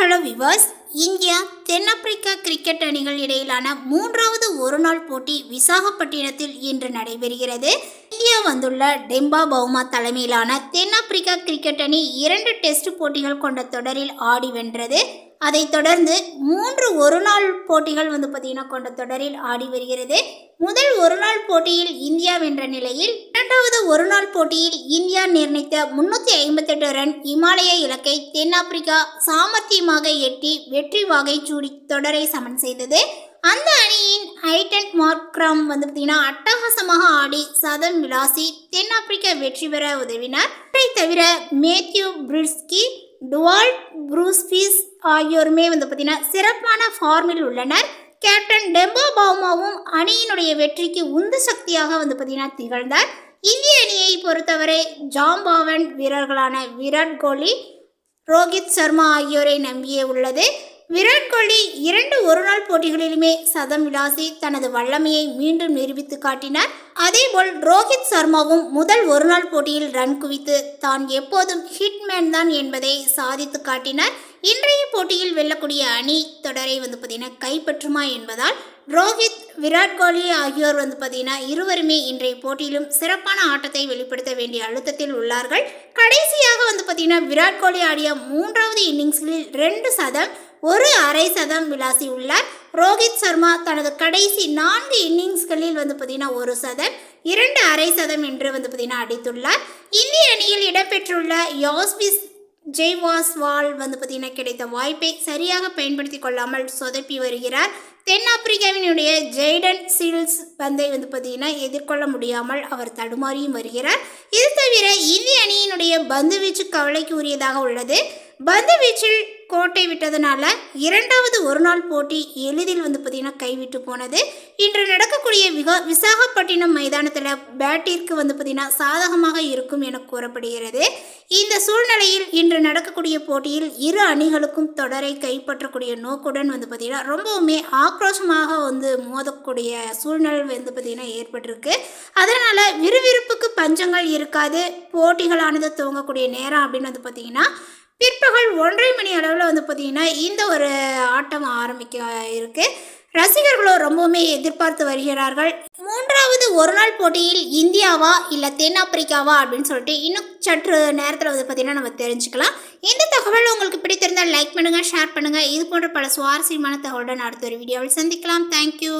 Hello viewers India தென்னாப்பிரிக்கா cricket அணிகள் இடையிலான மூன்றாவது ஒருநாள் போட்டி விசாகப்பட்டினத்தில் இன்று நடைபெறுகிறது. இந்தியா வந்துள்ள டெம்பா பவுமா தலைமையிலான தென்னாப்பிரிக்கா கிரிக்கெட் அணி இரண்டு டெஸ்ட் போட்டிகள் கொண்ட தொடரில் ஆடி வென்றது. அதைத் தொடர்ந்து மூன்று ஒருநாள் போட்டிகள் வந்து பார்த்தீங்கன்னா கொண்ட தொடரில் ஆடி வருகிறது. முதல் ஒருநாள் போட்டியில் இந்தியா வென்ற நிலையில் இரண்டாவது ஒருநாள் போட்டியில் இந்தியா நிர்ணயித்த முன்னூற்றி ஐம்பத்தெட்டு ரன் இமாலய இலக்கை தென்னாப்பிரிக்கா சாமர்த்தியமாக எட்டி வெற்றி வாகை சூடி தொடரை சமன் செய்தது. அந்த அணியின் ஐட்டன் மார்க்ராம் வந்து பார்த்தீங்கன்னா அட்டகாசமாக ஆடி சதம் விலாசி தென்னாப்பிரிக்க வெற்றி பெற உதவினார். இதை தவிர மேத்யூ பிரிஸ்கி டுவால் ப்ரூஸ்பீஸ் ஆகியோருமே வந்து பார்த்தீங்கன்னா சிறப்பான ஃபார்மில் உள்ளனர். கேப்டன் டெம்போ பாமாவும் அணியினுடைய வெற்றிக்கு உந்து சக்தியாக வந்து பார்த்தீங்கன்னா திகழ்ந்தார். இந்திய அணியை பொறுத்தவரை ஜாம்பாவன் வீரர்களான விராட் கோலி ரோஹித் சர்மா ஆகியோரை நம்பியே உள்ளது. விராட் கோலி இரண்டு ஒருநாள் போட்டிகளிலுமே சதம் விளாசி தனது வல்லமையை மீண்டும் நிரூபித்து காட்டினார். அதேபோல் ரோஹித் சர்மாவும் முதல் ஒருநாள் போட்டியில் ரன் குவித்து தான் எப்போதும் ஹிட்மேன் தான் என்பதை சாதித்து காட்டினார். இன்றைய போட்டியில் வெல்லக்கூடிய அணி தொடரை வந்து பார்த்தீங்கன்னா கைப்பற்றுமா என்பதால் ரோஹித் விராட் கோலி ஆகியோர் வந்து பார்த்தீங்கன்னா இருவருமே இன்றைய போட்டியிலும் சிறப்பான ஆட்டத்தை வெளிப்படுத்த வேண்டிய அழுத்தத்தில் உள்ளார்கள். கடைசியாக வந்து பார்த்தீங்கன்னா விராட் கோலி ஆடிய மூன்றாவது இன்னிங்ஸில் ரெண்டு சதம் ஒரு அரை சதம் விளாசி உள்ளார். ரோஹித் சர்மா தனது கடைசி நான்கு இன்னிங்ஸ்களில் வந்து பார்த்தீங்கன்னா ஒரு சதம் இரண்டு அரை சதம் என்று வந்து பார்த்தீங்கன்னா அடித்துள்ளார். இந்திய அணியில் இடம்பெற்றுள்ள யாஸ்பிஸ் ஜெய்வாஸ்வால் வந்து பார்த்தீங்கன்னா கிடைத்த வாய்ப்பை சரியாக பயன்படுத்தி கொள்ளாமல் சொதப்பி வருகிறார். தென்னாப்பிரிக்காவினுடைய ஜெய்டன் சீல்ஸ் பந்தை வந்து பார்த்தீங்கன்னா எதிர்கொள்ள முடியாமல் அவர் தடுமாறியும் வருகிறார். இது தவிர இந்திய அணியினுடைய பந்து வீச்சு கவலைக்கு உரியதாக உள்ளது. பந்து வீச்சில் கோட்டை விட்டதுனால இரண்டாவது ஒரு நாள் போட்டி எளிதில் வந்து பார்த்தீங்கன்னா கைவிட்டு போனது. இன்று நடக்கக்கூடிய விகா விசாகப்பட்டினம் மைதானத்தில் பேட்டிற்கு வந்து பார்த்தீங்கன்னா சாதகமாக இருக்கும் என கூறப்படுகிறது. இந்த சூழ்நிலையில் இன்று நடக்கக்கூடிய போட்டியில் இரு அணிகளுக்கும் தொடரை கைப்பற்றக்கூடிய நோக்குடன் வந்து பார்த்தீங்கன்னா ரொம்பவுமே ஆக்ரோஷமாக வந்து மோதக்கூடிய சூழ்நிலை வந்து பார்த்தீங்கன்னா ஏற்பட்டிருக்கு. அதனால் விறுவிறுப்புக்கு பஞ்சங்கள் இருக்காது. போட்டிகளானது துவங்கக்கூடிய நேரம் அப்படின்னு வந்து பார்த்தீங்கன்னா பிற்பகல் ஒன்றரை மணி அளவில் வந்து பார்த்திங்கன்னா இந்த ஒரு ஆட்டம் ஆரம்பிக்க இருக்கு. ரசிகர்களோ ரொம்பவுமே எதிர்பார்த்து வருகிறார்கள். மூன்றாவது ஒரு நாள் போட்டியில் இந்தியாவா இல்லை தென்னாப்பிரிக்காவா அப்படின்னு சொல்லிட்டு இன்னும் சற்று நேரத்தில் வந்து பார்த்திங்கன்னா நம்ம தெரிஞ்சுக்கலாம். இந்த தகவல் உங்களுக்கு பிடித்திருந்தால் லைக் பண்ணுங்கள் ஷேர் பண்ணுங்கள் இது போன்ற பல சுவாரஸ்யமான தகவலுடன் அடுத்த ஒரு வீடியோவில் சந்திக்கலாம். தேங்க்யூ